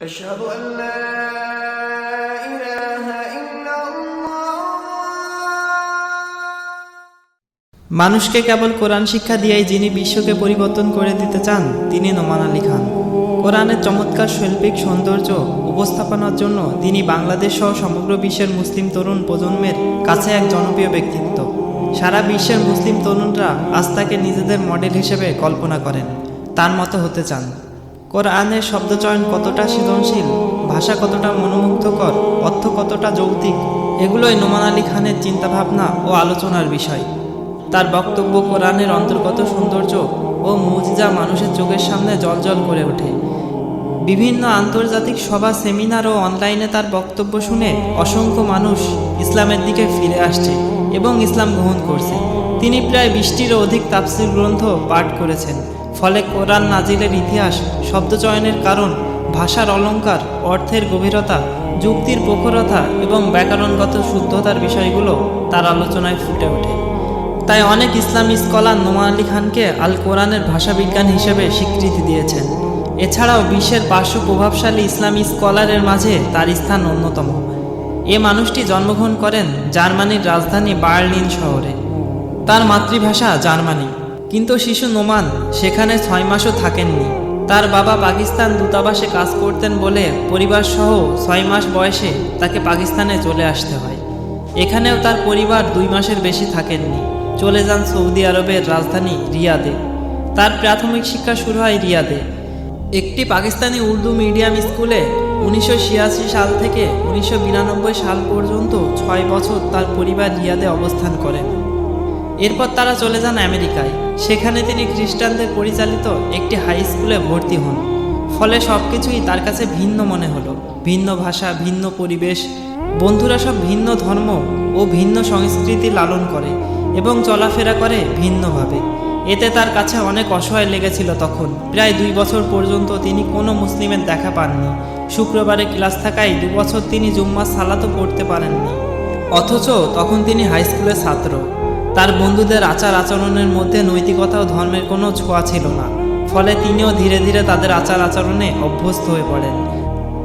أشهد أن لا إله إلا الله মানুষকে কেবল কোরআন শিক্ষা দিয়েই যিনি বিশ্বকে পরিবর্তন করে দিতে চান তিনি নোমান আলী খান কোরআনের চমৎকার শৈল্পিক সৌন্দর্য উপস্থাপনার জন্য তিনি বাংলাদেশ সহ সমগ্র বিশ্বের মুসলিম তরুণ প্রজন্মের কাছে এক জনপ্রিয় ব্যক্তিত্ব সারা বিশ্বের মুসলিম তরুণরা আজ তাকে নিজেদের মডেল হিসেবে কল্পনা করেন তার মতো হতে চান কোরআনের শব্দচয়ন কতটা সৃজনশীল, ভাষা কতটা মনোমুগ্ধকর, অর্থ কতটা যৌক্তিক, এগুলোই নোমান আলী খানের চিন্তাভাবনা ও আলোচনার বিষয়। তার বক্তব্য কোরআনের অন্তর্গত সৌন্দর্য ও মুজিজা মানুষের চোখের সামনে জলজল করে ওঠে। বিভিন্ন আন্তর্জাতিক সভা, সেমিনার ও অনলাইনে তার বক্তব্য শুনে অসংখ্য মানুষ ইসলামের দিকে ফিরে আসছে এবং ইসলাম গ্রহণ করছে। তিনি প্রায় বিশটিরও অধিক তাফসির গ্রন্থ পাঠ করেছেন। ফলে কোরআন নাজিলের ইতিহাস, শব্দচয়নের কারণ, ভাষার অলঙ্কার, অর্থের গভীরতা, যুক্তির প্রখরতা এবং ব্যাকরণগত শুদ্ধতার বিষয়গুলো তার আলোচনায় ফুটে ওঠে। তাই অনেক ইসলামী স্কলার নোমান আলী খানকে আল কোরআনের ভাষাবিজ্ঞান হিসেবে স্বীকৃতি দিয়েছেন। এছাড়াও বিশ্বের পার্শ্ব প্রভাবশালী ইসলামী স্কলারের মাঝে তার স্থান অন্যতম। এ মানুষটি জন্মগ্রহণ করেন জার্মানির রাজধানী বার্লিন শহরে। তার মাতৃভাষা জার্মানি। কিন্তু শিশু নোমান সেখানে ছয় মাসও থাকেননি। তার বাবা পাকিস্তান দূতাবাসে কাজ করতেন বলে পরিবার সহ ছয় মাস বয়সে তাকে পাকিস্তানে চলে আসতে হয়। এখানেও তার পরিবার দুই মাসের বেশি থাকেননি। চলে যান সৌদি আরবের রাজধানী রিয়াদে। তার প্রাথমিক শিক্ষা শুরু হয় রিয়াদে। একটি পাকিস্তানি উর্দু মিডিয়াম স্কুলে উনিশশো ছিয়াশি সাল থেকে উনিশশো বিরানব্বই সাল পর্যন্ত ছয় বছর তার পরিবার রিয়াদে অবস্থান করেন। এরপর তারা চলে যান আমেরিকায়। সেখানে তিনি খ্রিস্টানদের পরিচালিত একটি হাই স্কুলে ভর্তি হন। ফলে সব কিছুই তার কাছে ভিন্ন মনে হলো। ভিন্ন ভাষা, ভিন্ন পরিবেশ, বন্ধুরা সব ভিন্ন ধর্ম ও ভিন্ন সংস্কৃতি লালন করে এবং চলাফেরা করে ভিন্নভাবে। এতে তার কাছে অনেক অসহায় লেগেছিল তখন। প্রায় দুই বছর পর্যন্ত তিনি কোনো মুসলিমের দেখা পাননি। শুক্রবারে ক্লাস থাকায় দু বছর তিনি জুম্মা সালাতও পড়তে পারেননি। অথচ তখন তিনি হাই স্কুলের ছাত্র। তার বন্ধুদের আচার আচরণের মধ্যে নৈতিকতা ও ধর্মের কোনো ছোঁয়া ছিল না। ফলে তিনিও ধীরে ধীরে তাদের আচার আচরণে অভ্যস্ত হয়ে পড়েন।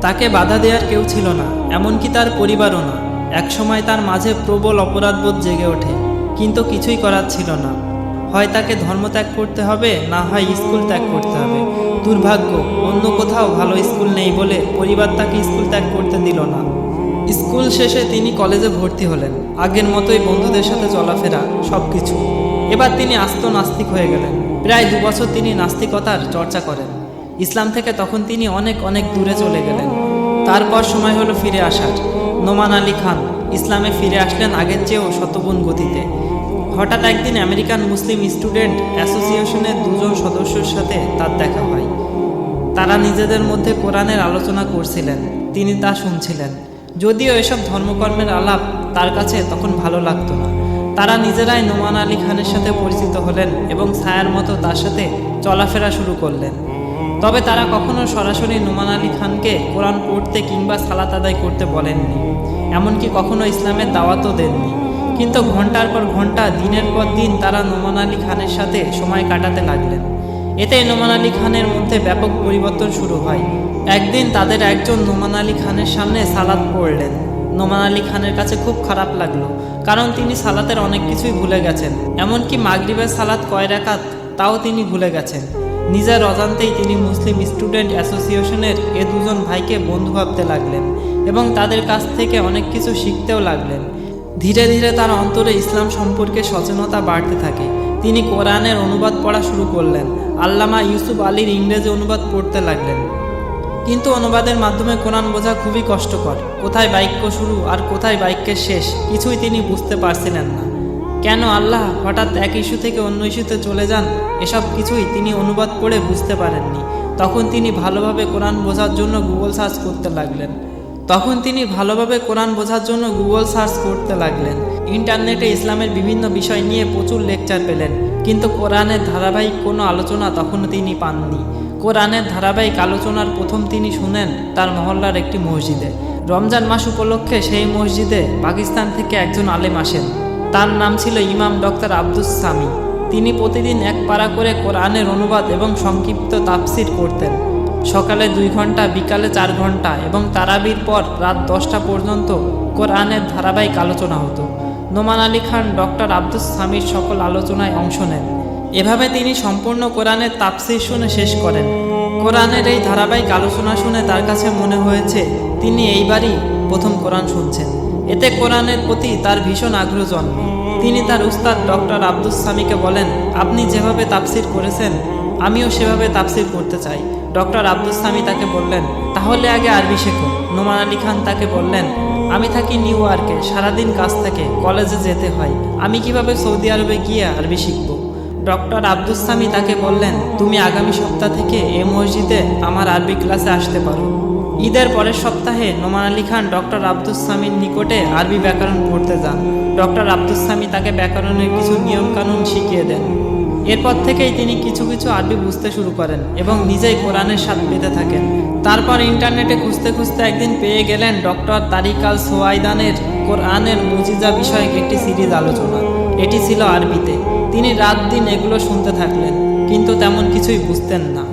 তাকে বাধা দেওয়ার কেউ ছিল না, এমনকি তার পরিবারও না। একসময় তার মাঝে প্রবল অপরাধবোধ জেগে ওঠে, কিন্তু কিছুই করার ছিল না। হয় তাকে ধর্ম ত্যাগ করতে হবে, না হয় স্কুল ত্যাগ করতে হবে। দুর্ভাগ্য, অন্য কোথাও ভালো স্কুল নেই বলে পরিবার তাকে স্কুল ত্যাগ করতে দিল না। স্কুল শেষে তিনি কলেজে ভর্তি হলেন। আগের মতোই বন্ধুদের সাথে চলাফেরা সব কিছু এবার তিনি আস্ত নাস্তিক হয়ে গেলেন। প্রায় দু বছর তিনি নাস্তিকতার চর্চা করেন। ইসলাম থেকে তখন তিনি অনেক অনেক দূরে চলে গেলেন। তারপর সময় হলো ফিরে আসার। নোমান আলী খান ইসলামে ফিরে আসলেন আগের চেয়েও শতগুণ গতিতে। হঠাৎ একদিন আমেরিকান মুসলিম স্টুডেন্ট অ্যাসোসিয়েশনের দুজন সদস্যের সাথে তার দেখা হয়। তারা নিজেদের মধ্যে কোরআনের আলোচনা করছিলেন। তিনি তা শুনছিলেন। যদিও এসব ধর্মকর্মের আলাপ তার কাছে তখন ভালো লাগতো না। তারা নিজেরাই নোমান আলী খানের সাথে পরিচিত হলেন এবং ছায়ার মতো তার সাথে চলাফেরা শুরু করলেন। তবে তারা কখনো সরাসরি নোমান আলী খানকে কোরআন পড়তে কিংবা সালাত আদায় করতে বলেননি। এমনকি কখনো ইসলামের দাওয়াতও দেননি। কিন্তু ঘণ্টার পর ঘণ্টা, দিনের পর দিন তারা নোমান আলী খানের সাথে সময় কাটাতে লাগলেন। এতে নোমান আলী খানের মধ্যে ব্যাপক পরিবর্তন শুরু হয়। একদিন তাদের একজন নোমান আলী খানের সামনে সালাদ পড়লেন। নোমান আলী খানের কাছে খুব খারাপ লাগল, কারণ তিনি সালাতের অনেক কিছুই ভুলে গেছেন। এমনকি মাগরিবের সালাত কয় রাকাত তাও তিনি ভুলে গেছেন। নিজের অজান্তেই তিনি মুসলিম স্টুডেন্ট অ্যাসোসিয়েশনের এ দুজন ভাইকে বন্ধু ভাবতে লাগলেন এবং তাদের কাছ থেকে অনেক কিছু শিখতেও লাগলেন। ধীরে ধীরে তার অন্তরে ইসলাম সম্পর্কে সচেতনতা বাড়তে থাকে। তিনি কোরআনের অনুবাদ পড়া শুরু করলেন। আল্লামা ইউসুফ আলীর ইংরেজি অনুবাদ পড়তে লাগলেন। কিন্তু অনুবাদের মাধ্যমে কোরআন বোঝা খুবই কষ্টকর। কোথায় বাক্য শুরু আর কোথায় বাক্যের শেষ, কিছুই তিনি বুঝতে পারছিলেন না। কেন আল্লাহ হঠাৎ এক ইস্যু থেকে অন্য ইস্যুতে চলে যান? এসব কিছুই তিনি অনুবাদ পড়ে বুঝতে পারেননি। তখন তিনি ভালোভাবে কোরআন বোঝার জন্য গুগল সার্চ করতে লাগলেন। তখন তিনি ভালোভাবে কোরআন বোঝার জন্য গুগল সার্চ করতে লাগলেন। ইন্টারনেটে ইসলামের বিভিন্ন বিষয় নিয়ে প্রচুর লেকচার পেলেন, কিন্তু কোরআনের ধারাবাহিক কোনো আলোচনা তখনও তিনি পাননি। কোরআনের ধারাবাহিক আলোচনার প্রথম তিনি শুনেন তার মহল্লার একটি মসজিদে। রমজান মাস উপলক্ষে সেই মসজিদে পাকিস্তান থেকে একজন আলেম আসেন। তার নাম ছিল ইমাম ডক্টর আব্দুস সামি। তিনি প্রতিদিন এক পাড়া করে কোরআনের অনুবাদ এবং সংক্ষিপ্ত তাফসির করতেন সকালে দুই ঘণ্টা, বিকালে চার ঘণ্টা এবং তারাবির পর রাত দশটা পর্যন্ত কোরআনের ধারাবাহিক আলোচনা হতো। নোমান আলী খান ডক্টর আব্দুস সামির সকল আলোচনায় অংশ নেন। এভাবে তিনি সম্পূর্ণ কোরআনের তাফসির শুনে শেষ করেন। কোরআনের এই ধারাবাহিক আলোচনা শুনে তার কাছে মনে হয়েছে, তিনি এইবারই প্রথম কোরআন শুনছেন। এতে কোরআনের প্রতি তার ভীষণ আগ্রহ জন্মে। তিনি তার উস্তাদ ডক্টর আব্দুস সামিকে বলেন, আপনি যেভাবে তাফসির করেছেন, আমিও সেভাবে তাফসির করতে চাই। ডক্টর আব্দুস স্বামী তাকে বললেন, তাহলে আগে আরবি শেখো। নোমান আলী খান তাকে বললেন, আমি থাকি নিউ ইয়র্কে, সারাদিন কাজ থেকে কলেজে যেতে হয়। আমি কীভাবে সৌদি আরবে গিয়ে আরবি শিখব? ডক্টর আব্দুস সামি তাকে বললেন, তুমি আগামী সপ্তাহ থেকে এ মসজিদে আমার আরবি ক্লাসে আসতে পারো। ঈদের পরের সপ্তাহে নোমান আলী খান ডক্টর আব্দুস সামির নিকটে আরবি ব্যাকরণ পড়তে যান। ডক্টর আব্দুস সামি তাকে ব্যাকরণের কিছু নিয়মকানুন শিখিয়ে দেন। এরপর থেকেই তিনি কিছু কিছু আরবি বুঝতে শুরু করেন এবং নিজেই কোরআনের স্বাদ পেতে থাকেন। তারপর ইন্টারনেটে খুঁজতে খুঁজতে একদিন পেয়ে গেলেন ডক্টর তারিকাল সোয়াইদানের কোরআনের মুজিজা বিষয়ক একটি সিরিজ আলোচনা। এটি ছিল আরবিতে। তিনি রাত দিন এগুলো শুনতে থাকলেন, কিন্তু তেমন কিছুই বুঝতেন না।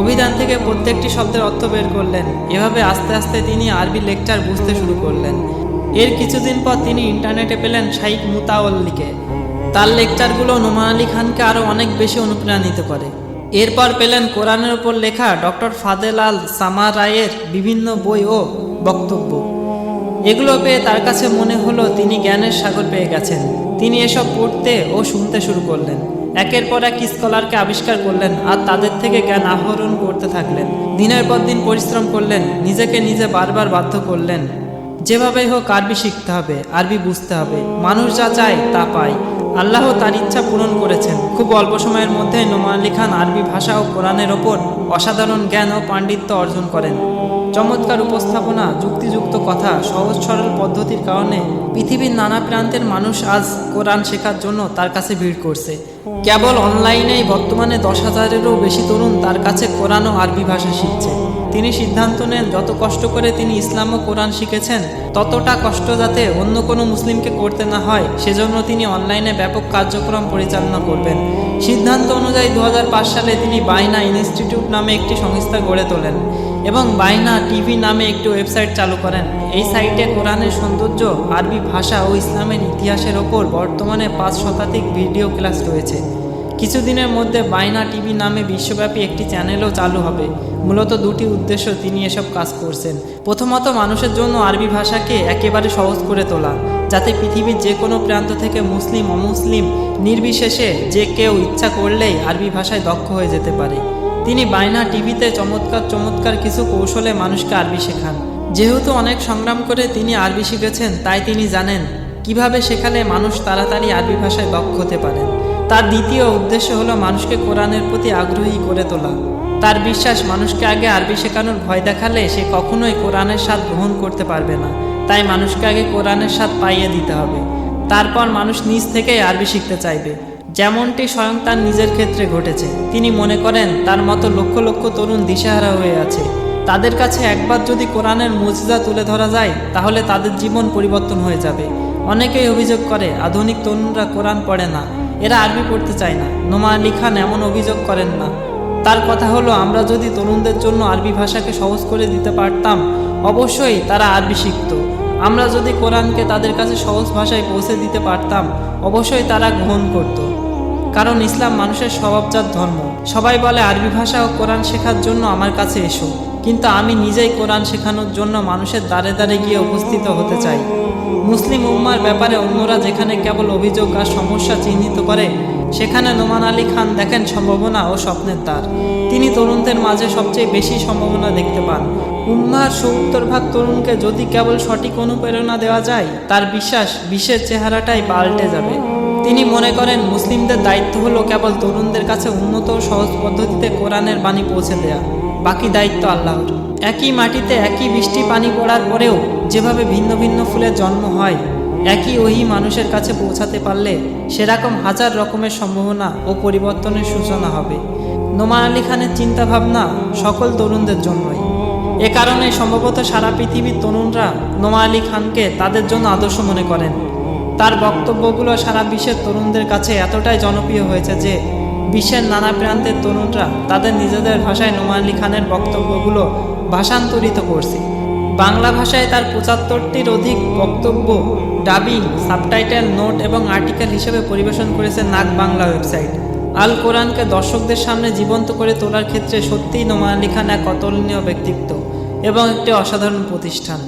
অভিধান থেকে প্রত্যেকটি শব্দের অর্থ বের করলেন। এভাবে আস্তে আস্তে তিনি আরবি লেকচার বুঝতে শুরু করলেন। এর কিছুদিন পর তিনি ইন্টারনেটে পেলেন শাইক মুতাওয়াল্লিকে। তার লেকচারগুলো নোমান আলী খানকে আরও অনেক বেশি অনুপ্রাণিত করে। এরপর পেলেন কোরআনের ওপর লেখা ডক্টর ফাদেল আল সামা রায়ের বিভিন্ন বই ও বক্তব্য। এগুলো পেয়ে তার কাছে মনে হলো তিনি জ্ঞানের সাগর পেয়ে গেছেন। তিনি এসব পড়তে ও শুনতে শুরু করলেন। একের পর এক স্কলারকে আবিষ্কার করলেন আর তাদের থেকে জ্ঞান আহরণ করতে থাকলেন। দিনের পর দিন পরিশ্রম করলেন, নিজেকে নিজে বারবার বাধ্য করলেন। যেভাবেই হোক আরবি শিখতে হবে, আরবি বুঝতে হবে। মানুষ যা চায় তা পায়। আল্লাহ তার ইচ্ছা পূরণ করেছেন। খুব অল্প সময়ের মধ্যে নোমান আলী খান আরবি ভাষা ও কোরআনের ওপর অসাধারণ জ্ঞান ও পাণ্ডিত্য অর্জন করেন। চমৎকার উপস্থাপনা যুক্তিযুক্ত কথা সহজ সরল পদ্ধতির কারণে পৃথিবীর নানা প্রান্তের মানুষ আজ কোরআন শেখার জন্য তার কাছে ভিড় করছে। কেবল অনলাইনেই বর্তমানে দশ হাজারেরও বেশি তরুণ তার কাছে কোরআন ও আরবি ভাষা শিখছে। তিনি সিদ্ধান্ত নেন, যত কষ্ট করে তিনি ইসলাম ও কোরআন শিখেছেন, ততটা কষ্ট যাতে অন্য কোনো মুসলিমকে করতে না হয়, সেজন্য তিনি অনলাইনে ব্যাপক কার্যক্রম পরিচালনা করবেন। সিদ্ধান্ত অনুযায়ী দু হাজার পাঁচ সালে তিনি বাইনা ইনস্টিটিউট নামে একটি সংস্থা গড়ে তোলেন এবং বাইনা টিভি নামে একটি ওয়েবসাইট চালু করেন। এই সাইটে কোরআনের সৌন্দর্য, আরবি ভাষা ও ইসলামের ইতিহাসের ওপর বর্তমানে পাঁচ শতাধিক ভিডিও ক্লাস রয়েছে। কিছুদিনের মধ্যে বাইনা টিভি নামে বিশ্বব্যাপী একটি চ্যানেলও চালু হবে। মূলত দুটি উদ্দেশ্য তিনি এসব কাজ করছেন। প্রথমত, মানুষের জন্য আরবি ভাষাকে একেবারে সহজ করে তোলা, যাতে পৃথিবীর যে কোনো প্রান্ত থেকে মুসলিম, অমুসলিম, নির্বিশেষে যে কেউ ইচ্ছা করলেই আরবি ভাষায় দক্ষ হয়ে যেতে পারে। তিনি বাইনা টিভিতে চমৎকার চমৎকার কিছু কৌশলে মানুষকে আরবি শেখান। যেহেতু অনেক সংগ্রাম করে তিনি আরবি শিখেছেন, তাই তিনি জানেন কীভাবে শেখালে মানুষ তাড়াতাড়ি আরবি ভাষায় দক্ষ হতে পারেন তার দ্বিতীয় উদ্দেশ্য হলো মানুষকে কোরআনের প্রতি আগ্রহী করে তোলা। তার বিশ্বাস, মানুষকে আগে আরবি শেখানোর ভয় দেখালে সে কখনোই কোরআনের স্বাদ গ্রহণ করতে পারবে না। তাই মানুষকে আগে কোরআনের স্বাদ পাইয়ে দিতে হবে। তারপর মানুষ নিজ থেকেই আরবি শিখতে চাইবে। যেমনটি স্বয়ং তার নিজের ক্ষেত্রে ঘটেছে। তিনি মনে করেন, তার মতো লক্ষ লক্ষ তরুণ দিশেহারা হয়ে আছে। তাদের কাছে একবার যদি কোরআনের মজিজা তুলে ধরা যায়, তাহলে তাদের জীবন পরিবর্তন হয়ে যাবে। অনেকেই অভিযোগ করে, আধুনিক তরুণরা কোরআন পড়ে না, এরা আরবি পড়তে চায় না, নোমা আলী খান এমন অভিযোগ করেন না। তার কথা হলো, আমরা যদি তরুণদের জন্য আরবি ভাষাকে সহজ করে দিতে পারতাম, অবশ্যই তারা আরবি শিখত। আমরা যদি কোরআনকে তাদের কাছে সহজ ভাষায় পৌঁছে দিতে পারতাম, অবশ্যই তারা গ্রহণ করত। কারণ ইসলাম মানুষের স্বভাবজাত ধর্ম। সবাই বলে, আরবি ভাষা ও কোরআন শেখার জন্য আমার কাছে এসো। কিন্তু আমি নিজেই কোরআন শেখানোর জন্য মানুষের দ্বারে দ্বারে গিয়ে উপস্থিত হতে চাই। মুসলিম উম্মার ব্যাপারে অন্যরা যেখানে কেবল অভিযোগ আর সমস্যা চিহ্নিত করে, সেখানে নোমান আলী খান দেখেন সম্ভাবনা ও স্বপ্নের দ্বার। তিনি তরুণদের মাঝে সবচেয়ে বেশি সম্ভাবনা দেখতে পান। উম্মার সত্তর ভাগ তরুণকে যদি কেবল সঠিক অনুপ্রেরণা দেওয়া যায়, তার বিশ্বাস বিশ্বের চেহারাটাই পাল্টে যাবে। তিনি মনে করেন মুসলিমদের দায়িত্ব হলো কেবল তরুণদের কাছে উন্নত ও সহজ পদ্ধতিতে কোরআনের বাণী পৌঁছে দেয়া। বাকি দায়িত্ব আল্লাহর। একই মাটিতে একই বৃষ্টি পানি পড়ার পরেও যেভাবে ভিন্ন ভিন্ন ফুলের জন্ম হয়, একই ওহি মানুষের কাছে পৌঁছাতে পারলে সেরকম হাজার রকমের সম্ভাবনা ও পরিবর্তনের সূচনা হবে। নোমান আলী খানের চিন্তাভাবনা সকল তরুণদের জন্যই। এ কারণে সম্ভবত সারা পৃথিবীর তরুণরা নোমা আলী খানকে তাদের জন্য আদর্শ মনে করেন। তার বক্তব্যগুলো সারা বিশ্বের তরুণদের কাছে এতটাই জনপ্রিয় হয়েছে যে বিশ্বের নানা প্রান্তের তরুণরা তাদের নিজেদের ভাষায় নোমান আলী খানের বক্তব্যগুলো ভাষান্তরিত করছে। বাংলা ভাষায় তার পঁচাত্তরটির অধিক বক্তব্য, ডাবিং, সাবটাইটেল, নোট এবং আর্টিকেল হিসেবে পরিবেশন করেছে নাক বাংলা ওয়েবসাইট। আল কোরআনকে দর্শকদের সামনে জীবন্ত করে তোলার ক্ষেত্রে সত্যিই নোমান আলী খান এক অতুলনীয় ব্যক্তিত্ব এবং একটি অসাধারণ প্রতিষ্ঠান।